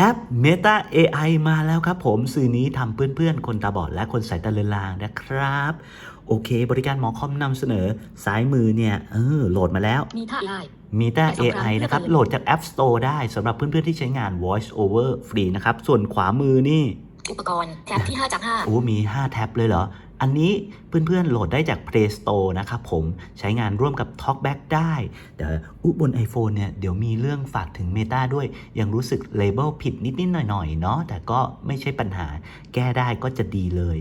แอป Meta AI มาแล้วครับผมสื่อนี้ทำเพื่อนๆ คนตาบอดและคนสายตาเลือนลางนะครับ โอเค บริการหมอคอมนำเสนอซ้ายมือเนี่ยเออโหลดมาแล้ว มีท่าได้ Meta แต่สองครั้ง AI นะครับเลือกเลยโหลดจาก App Store ได้สำหรับเพื่อนๆ ที่ใช้งาน Voice Over ฟรีนะครับ ส่วนขวามือนี่ อุปกรณ์แท็บที่ 5 จากโอ้มี 5 แท็บเลยเหรอ อันนี้เพื่อนๆโหลดได้จาก Play Store นะครับผมใช้งานร่วมกับ TalkBack ได้แต่อุบน iPhone เนี่ยเดี๋ยวมีเรื่องฝากถึง Meta ด้วย ยังรู้สึกเลเบลผิดนิดๆหน่อยๆเนาะแต่ก็ไม่ใช่ปัญหาแก้ได้ก็จะดีเลย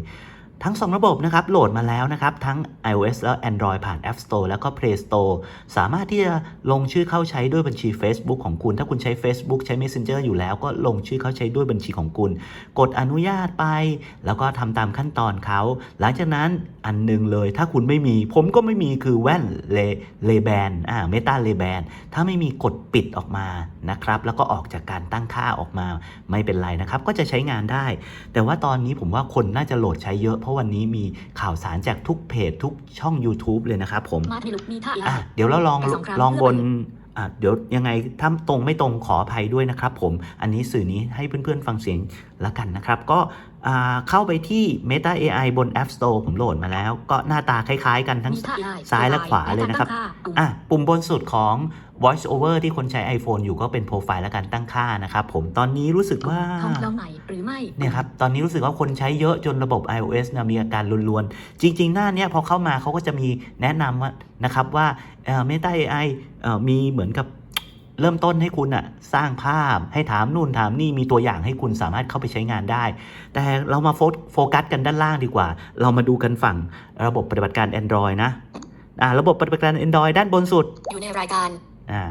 ทั้ง 2 ระบบนะครับโหลดมาแล้วนะครับ ทั้ง iOS และ Android ผ่าน App Store แล้วก็ Play Store สามารถที่จะลงชื่อเข้าใช้ด้วยบัญชี Facebook ของคุณ ถ้าคุณใช้ Facebook ใช้ Messenger อยู่แล้ว ก็ลงชื่อเข้าใช้ด้วยบัญชีของคุณ กดอนุญาตไป แล้วก็ทำตามขั้นตอนเขา หลังจากนั้นอันหนึงเลย ถ้าคุณไม่มี ผมก็ไม่มีคือแว่นเลเลแบนอ่าเมตาเลแบนถ้าไม่มีกดปิดออกมานะครับ แล้วก็ออกจากการตั้งค่าออกมาไม่เป็นไรนะครับ ก็จะใช้งานได้ แต่ว่าตอนนี้ผมว่าคนน่าจะโหลดใช้เยอะราะวันนี้มีข่าวสารจากทุกเพจทุกช่อง YouTube เลยนะครับผม5มาร์ทมีลุกมีท่าอะได้เดี๋ยวเราลองแต่สองครั้งลองบนเพื่ออะเดี๋ยวยังไงถ้าตรงไม่ตรงขออภัยด้วยนะครับผมอันนี้สื่อนี้ให้เพื่อนๆฟังเสียงละกันนะครับ ก็อ่า เข้าไปที่ Meta AI บน App Store ผมโหลดมาแล้ว ก็หน้าตาคล้ายๆกันทั้งมีท่าได้ซ้ายและขวาเลยนะครับและตั้งค่าปุ่มอะปุ่มบนสุดของ Voice Over ที่คนใช้ iPhone อยู่ก็เป็นโปรไฟล์และการตั้งค่านะครับผมตอนนี้รู้สึกว่าทำลองใหม่หรือไม่เนี่ยครับตอนนี้รู้สึกว่าคนใช้เยอะจนระบบ iOS นะมีอาการลวนๆ จริง ๆ หน้าเนี้ยพอเข้ามาเขาก็จะมีแนะนำว่านะครับว่าเอ่อ Meta AI เอ่อมีเหมือนกับ เริ่มต้นให้คุณอะสร้างภาพให้ถามนู่นถามนี่มีตัวอย่างให้คุณสามารถเข้าไปใช้งานได้ แต่เรามาโฟโฟกัสกันด้านล่างดีกว่า เรามาดูกันฝั่งระบบปฏิบัติการ Android นะอ่าระบบปฏิบัติการ Android ด้านบนสุด อยู่ในรายการอ่า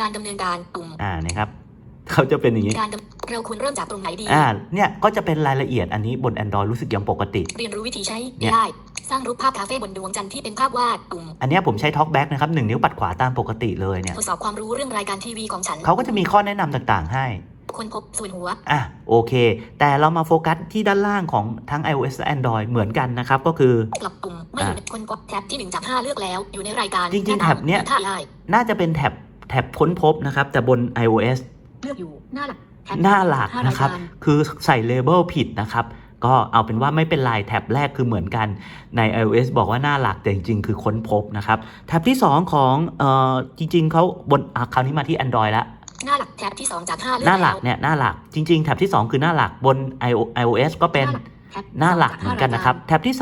การดำเนินการปุ่มอ่านะครับเขาจะเป็นอย่างนี้การดำเราควรเริ่มจากตรงไหนดีอ่าเนี่ยก็จะเป็นรายละเอียดอันนี้บน Android รู้สึกยังปกติ เรียนรู้วิธีใช้เนี่ยได้ส ร้างรูปภาพคาเฟ่บนดวงจันทร์ที่เป็นภาพวาดปุ่มอันเนี้ยผมใช้ TalkBack นะครับหนึ่งนิ้วปัดขวาตามปกติเลยเนี่ยทดสอบความรู้เรื่องรายการทีวีของฉันเขาก็จะมีข้อแนะนำต่างๆ ให้ คนพบส่วนหัว อะโอเค แต่เรามาโฟกัสที่ด้านล่างของทั้ง iOS และ Android เหมือนกันนะครับ ก็คือกลับปุ่มไม่อยู่ในคนกดแท็บที่1จาก5เลือกแล้ว อยู่ในรายการจริงๆแท็บเนี้ยมีท่าได้น่าจะเป็นแท็บแท็บค้นพบนะครับ แต่บน iOS เลือกอยู่หน้าหลักแท็บหน้าหลักห้านะครับายกาคือใส่เลเบลผิดนะครับ ก็เอาเป็นว่าไม่เป็นไรแท็บแรกคือเหมือนกันใน iOS บอกว่าหน้าหลักแต่จริง ๆ คือค้นพบนะครับแท็บที่ 2 ของเอ่อจริง ๆเขาบนอะคราวนี้มาที่ Android แล้วหน้าหลักแท็บที่ 2 จาก5เลือกหน้าหลักแล้วเนี่ยหน้าหลักจริง ๆ แท็บที่ 2 คือหน้าหลักบน iO- iOS ก็เป็นแท็บหน้าหลักสงเหมืจอนกันนะครับ แท็บที่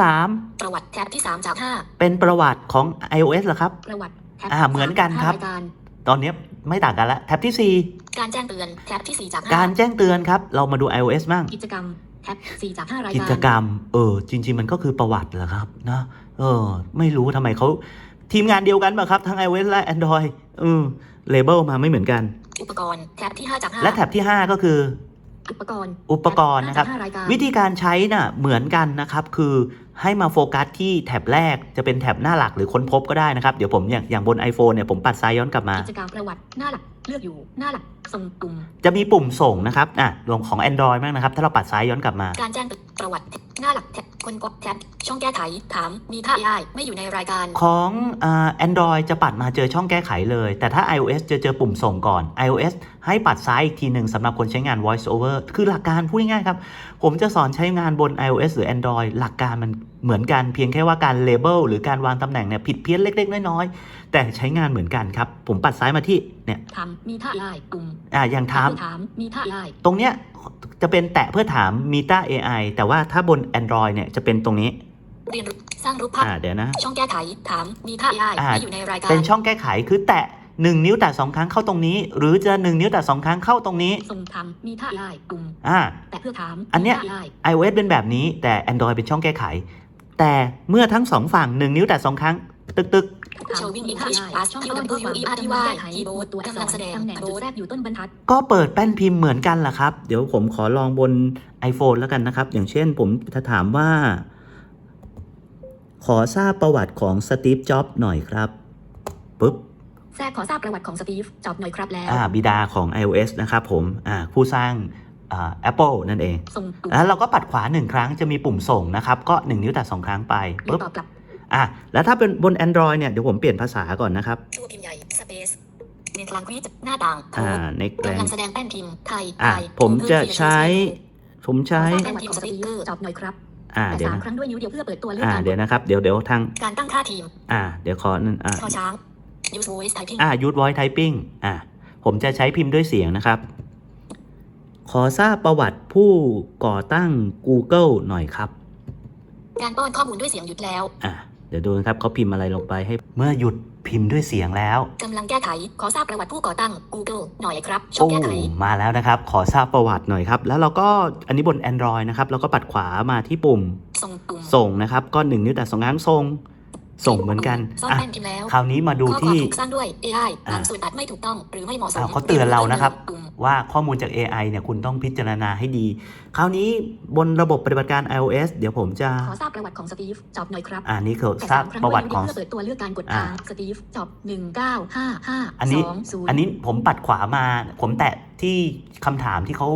ประวัติแท็บที่ 3 จาก3เป็นประวัติของ iOS เหรอครับ5ประวัติแท็บอ่าเหมือนกันครับห้ารายการตอนนี้ไม่ต่างกันละแท็บที่การแจ้งเตือนแท็บที่4จาก4การ5แจ้งเตือนครับ เรามาดู iOS บ้างกิจกรรม แท็บ4จาก5รายกิการจกรรม เออ จริง ๆ มันก็คือประวัติเหรอครับนะเออ ไม่รู้ทำไมเขาทีมงานเดียวกันป่ะครับ ทั้ง iOS และ Android อืมเลเบลมาไม่เหมือนกัน อุปกรณ์แท็บที่5จาก5และแท็บที่ 5 ก็คือ อุปกรณ์อุปกรณ์นะครับแท็ห้าจากห้ารายการวิธีการใช้น่ะเหมือนกันนะครับ คือให้มาโฟกัสที่แท็บแรกจะเป็นแท็บหน้าหลักหรือค้นพบก็ได้นะครับ เดี๋ยวผมอย่างอย่างบน iPhone เนี่ยผมปัดซ้ายย้อนกลับมากิจกรรมประวัติหน้าหลักเลือกอยู่หน้าหลักส่งปุ่ม จะมีปุ่มส่งนะครับอะลงของ Android บ้างนะครับ ถ้าเราปัดซ้ายย้อนกลับมา การแจ้งเตือนประวัติ หน้าหลักแท็บคนกดแท็บช่องแก้ไข ถาม มีท่าได้ไม่อยู่ในรายการ ของอ่า Android จะปัดมาเจอช่องแก้ไขเลย แต่ถ้า iOS จะเจอปุ่มส่งก่อน iOS ให้ปัดซ้ายอีกทีหนึ่งสำหรับคนใช้งาน Voice Over คือหลักการพูดง่ายๆครับ ผมจะสอนใช้งานบน iOS หรือ Android หลักการมัน เหมือนกันเพียงแค่ว่าการ label หรือการวางตำแหน่งเนี่ยผิดเพี้ยนเล็ก ๆ น้อยๆแต่ใช้งานเหมือนกันครับ ผมปัดซ้ายมาที่เนี่ยถามมีท่าได้ปุ่มอ่าอย่างถามถามมีท่าได้ตรงเนี้ยจะเป็นแตะเพื่อถาม Meta AI แต่ว่าถ้าบน Android เนี่ยจะเป็นตรงนี้เรียนรู้สร้างรูปภาพอ่าเดี๋ยวนะ ช่องแก้ไขถามมีท่าได้อ่าไม่อยู่ในรายการเป็นช่องแก้ไขคือแตะ1นิ้วแตะสองครั้งเข้าตรงนี้ หรือจะ1นิ้วแตะสองครั้งเข้าตรงนี้ส่งทำมีท่าได้ปุ่มอ่าแต่เพื่อถามอันเนี้ยมีท่าได้ iOS เป็นแบบนี้แต่ Android เป็นช่องแก้ไข แต่เมื่อทั้งสองฝั่ง1นิ้วแตะสองครั้ง ตึกตึกโชว์วิ่งมีท่าได้ช่องต้นตัว U E R T Y คีย์บอร์ดตัวกำลังแสดงตำแหน่งจุดแทรกอยู่ต้นบรรทัด ก็เปิดแป้นพิมพ์เหมือนกันล่ะครับ เดี๋ยวผมขอลองบน iPhone แล้วกันนะครับ อย่างเช่นผมจะถามว่า ขอทราบประวัติของสตีฟจ็อบหน่อยครับปุ๊บแทรกขอทราบประวัติของสตีฟจอบหน่อยครับแล้วอ่าบิดาของ iOS นะครับผมอ่าผู้สร้างอ่า Apple นั่นเอง ส่งปุ่มแล้วเราก็ปัดขวาหนึ่งครั้งจะมีปุ่มส่งนะครับ ก็ 1 นิ้วแตะสองครั้งไปหรือปุ๊บตอบกลับอะแล้วถ้าเป็นบน Android เนี่ย เดี๋ยวผมเปลี่ยนภาษาก่อนนะครับ ตัวพิมพ์ใหญ่สเปซในกลางวิจหน้าต่างโค้อ่าดในแกลกำงลังแสดงแป้นพิมพ์ไทยอะไทยผมจะเพิ่ใช้ ผมใช้แป้นพิมพ์สติ๊กเกอร์จอบหน่อยครับอ่าแต่เดี๋ยวสามนะครั้งด้วยนิ้วเดียวเพื่อเปิดตัวเลือกอ่าการเดี๋ยวนะครับเดี๋ยวเดี๋ยวทางการตั้งค่าทีมอ่าเดี๋ยวขอนั่นอ่าชอช้าง use voice typing อ่า use voice typing อ่าผมจะใช้พิมพ์ด้วยเสียงนะครับ ขอทราบประวัติผู้ก่อตั้ง Google หน่อยครับ การป้อนข้อมูลด้วยเสียงหยุดแล้ว อ่าเดี๋ยวดูนะครับเขาพิมพ์อะไรลงไปให้ เมื่อหยุดพิมพ์ด้วยเสียงแล้ว กำลังแก้ไข ขอทราบประวัติผู้ก่อตั้ง Google หน่อยครับช่อโอ้งแก้ไข มาแล้วนะครับ ขอทราบประวัติหน่อยครับ แล้วเราก็อันนี้บน Android นะครับ แล้วก็ปัดขวามาที่ปุ่ม ส่งปุ่มส่งนะครับ ก็หนึ่งนิ้วแต่สองครั้งส่ง ส่งเหมือนกันซ่อนอะแป้นพิมพ์แล้วคราวนี้มาดูข้อความที่ ถูกสร้างด้วย AI อะ บางส่วนอาจไม่ถูกต้องหรือไม่เหมาะสมอ้าวเขาเตือนเรานะครับ ปุ่ม ว่าข้อมูลจาก AI เนี่ยคุณต้องพิจารณาให้ดี คราวนี้บนระบบปฏิบัติการ iOS เดี๋ยวผมจะ ขอทราบประวัติของสตีฟจอบหน่อยครับ อ่านี่คือแต่ทราบสามครั้งประวัติด้วยของเพื่อเปิดตัวเลือกการกดอ่าทางสตีฟจอบหนึ่งเก้าห้าห้าอันนี้สองศูนย์อันนี้ผมปัดขวามา ผมแตะที่คำถามที่เขา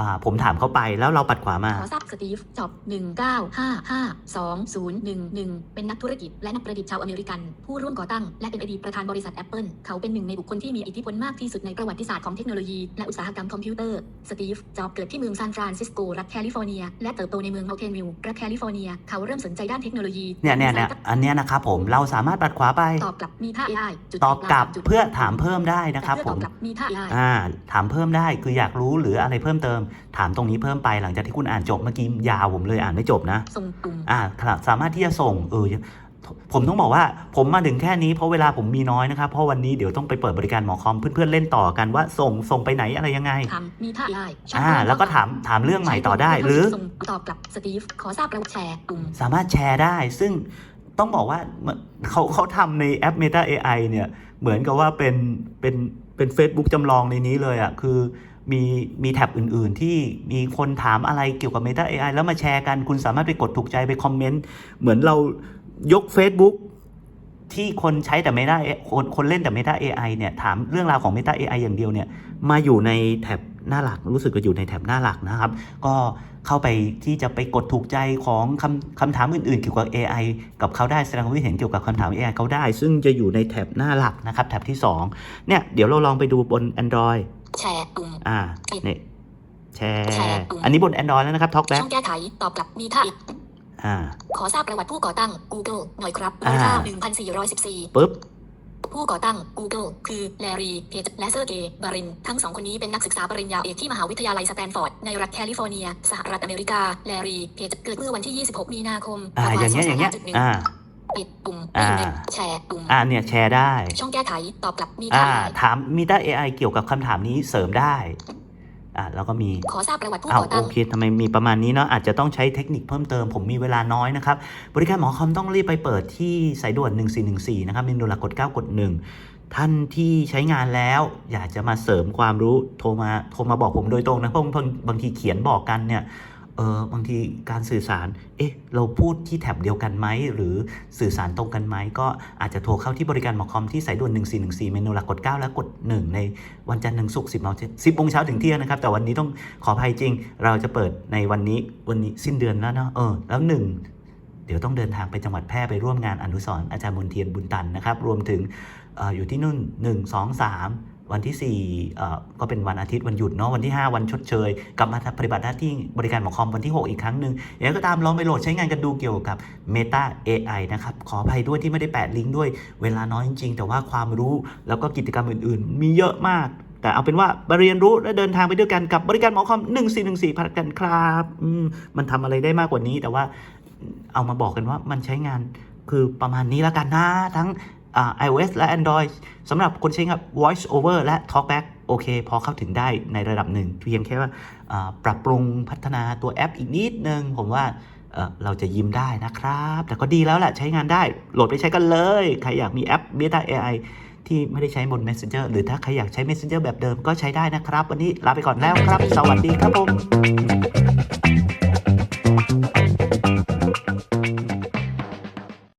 อ่าผมถามเขาไปแล้วเราปัดขวามา ขอทราบสตีฟจอบหนึ่งเก้าห้าห้าสองศูนย์หนึ่งหนึ่งเป็นนักธุรกิจและนักประดิษฐ์ชาวอเมริกัน ผู้ร่วมก่อตั้ง และเป็นอดีตประธานบริษัท Apple เขาเป็นหนึ่งในบุคคลที่มีอิทธิพลมากที่สุดในประวัติศาสตร์ของเทคโนโลยีและอุตสาหกรรมคอมพิวเตอร์สตีฟจอบเกิดที่เมืองซานฟรานซิสโกรัฐแคลิฟอร์เนีย และเติบโตในเมืองเมลเทนวิลล์รัฐแคลิฟอร์เนีย เขาเริ่มสนใจด้านเทคโนโลยีเนี่ยเนี่ยเนี่ยอันเนี้ยนะครับผมเราสามารถปัดขวาไปตอบกลับมีท่า AI จุดตอบกลับจุดเพื่อถามเพิ่มได้นะครับแต่ผเพื่อตอมบกลับมีท่า AI อ่าถามเพิ่มได้คืออยากรู้หรืออะไรเพิ่มเติมถามตรงนี้เพิ่มไปหลังจากที่คุณอ่านจบเมื่อกี้ยาวผมเลยอ่านไม่จบนะส่งปุ่มอ่าครับสามารถที่จะส่งเออผมต้องบอกว่าผมมาถึงแค่นี้เพราะเวลาผมมีน้อยนะครับ เพราะวันนี้เดี๋ยวต้องไปเปิดบริการหมอคอมเพื่อนๆเล่นต่อกันว่าส่งส่งไปไหนอะไรยังไงถามมีท่า AI ช่งอ่าแล้วก็ถามถามเรื่องใหม่ต่อได้หรือส่งตอบกลับสตีฟขอทราบประวัติแชร์ปุ่มสามารถแชร์ได้ ซึ่งต้องบอกว่าเหมือนเขาเขาทำในแอป Meta AI เนี่ยเหมือนกับว่าเป็นเป็นเป็น Facebook จำลองในนี้เลยอะ่ะคือ มีมีแท็บอื่นๆ ที่มีคนถามอะไรเกี่ยวกับ Meta AI แล้วมาแชร์กันคุณสามารถไปกดถูกใจไปคอมเมนต์ เหมือนเรายก Facebook ที่คนใช้แต่ Meta คนคนเล่นแต่ Meta AI เนี่ยถามเรื่องราวของ Meta AI อย่างเดียวเนี่ยมาอยู่ในแท็บหน้าหลักรู้สึกว่าอยู่ในแท็บหน้าหลักนะครับ ก็เข้าไปที่จะไปกดถูกใจของคำคำถามอื่นๆ เกี่ยวกับ AI กับเขาได้แสดงความคิดเห็นเกี่ยวกับคำถาม AI เขาได้ ซึ่งจะอยู่ในแท็บหน้าหลักนะครับแท็บที่2เนี่ยเดี๋ยวเราลองไปดูบน Android แชร์ปุ่มอ่าเนี่ยแชร์แชร์ปุ่มอันนี้บน Android แล้วนะครับ TalkBack ช่องแก้ไขตอบกลับมีท่าอ่าขอทราบประวัติผู้ก่อตั้ง Google หน่อยครับอ่าข้าว1414ปุ๊บผู้ก่อตั้ง Google คือแลรีเพจและเซอร์เกย์บาริน ทั้งสองคนนี้เป็นนักศึกษาปริญญาเอกที่มหาวิทยาลัยสแตนฟอร์ด ในรัฐแคลิฟอร์เนีย สหรัฐอเมริกา แลรีเพจเกิดเมื่อวันที่ 26 มีนาคมอ่าพศอย่างเงี้ยอย่างเงี้ย25.1อ่า ปิดปุ่มอ่าไม่อยู่ในแชร์ปุ่มอ่าเนี่ยแชร์ได้ ช่องแก้ไขตอบกลับมีอ่าท่าถาม Meta AI เกี่ยวกับคำถามนี้เสริมได้อ่าแล้วก็มีขอทราบประวัติผู้อ้าวก่อโอตั้งเคทำไมมีประมาณนี้เนาะอาจจะต้องใช้เทคนิคเพิ่มเติม ผมมีเวลาน้อยนะครับ บริการหมอคอมต้องรีบไปเปิดที่สายด่วน 1414 นะครับเมนูหลักกด 9 กด 1 ท่านที่ใช้งานแล้ว อยากจะมาเสริมความรู้โทรมาโทรมาบอกผมโดยตรงนะเพราะบางบางทีเขียนบอกกันเนี่ย เออบางทีการสื่อสาร เอ๊ะ เราพูดที่แท็บเดียวกันไหม หรือสื่อสารตรงกันไหม ก็อาจจะโทรเข้าที่บริการหมอคอมที่สายด่วน 1414 เมนูหลักกด 9 และกด 1 ในวันจันทร์ถึงศุกร์10โมง10โมงเช้าถึงเที่ยงนะครับ แต่วันนี้ต้องขออภัยจริง เราจะเปิดในวันนี้วันนี้สิ้นเดือนแล้วเนาะ เออ แล้วหนึ่งเดี๋ยวต้องเดินทางไปจังหวัดแพร่ไปร่วมงานอนุสรณ์อาจารย์มนเทียนบุญตันนะครับ รวมถึงอออยู่ที่นู่น 1 2 3 วันที่4เอ่อก็เป็นวันอาทิตย์วันหยุดเนาะวันที่ 5 วันชดเชยกลับมาปฏิบัติหน้าที่บริการหมอคอมวันที่ 6 อีกครั้งหนึ่งอย่างไรก็ตามลองไปโหลดใช้งานกันดูเกี่ยวกับ Meta AI นะครับขออภัยด้วยที่ไม่ได้แปะลิงก์ด้วยเวลาน้อยจริงๆ แต่ว่าความรู้แล้วก็กิจกรรมอื่นๆ มีเยอะมาก แต่เอาเป็นว่าเรียนรู้และเดินทางไปด้วยกันกับบริการหมอคอม 1414พักกันครับอืมมันทำอะไรได้มากกว่านี้ แต่ว่าเอามาบอกกันว่ามันใช้งานคือประมาณนี้แล้วกันนะทั้ง iOS และ Android สำหรับคนใช้งาน Voice Over และ Talkback โอเค พอเข้าถึงได้ในระดับหนึ่ง เพียงแค่ว่าปรับปรุงพัฒนาตัวแอปอีกนิดนึง ผมว่าเเราจะยิ้มได้นะครับ แต่ก็ดีแล้วแหละใช้งานได้ โหลดไปใช้กันเลย ใครอยากมีแอป Meta AI ที่ไม่ได้ใช้บน Messenger หรือถ้าใครอยากใช้ Messenger แบบเดิมก็ใช้ได้นะครับ วันนี้ลาไปก่อนแล้วครับ สวัสดีครับผม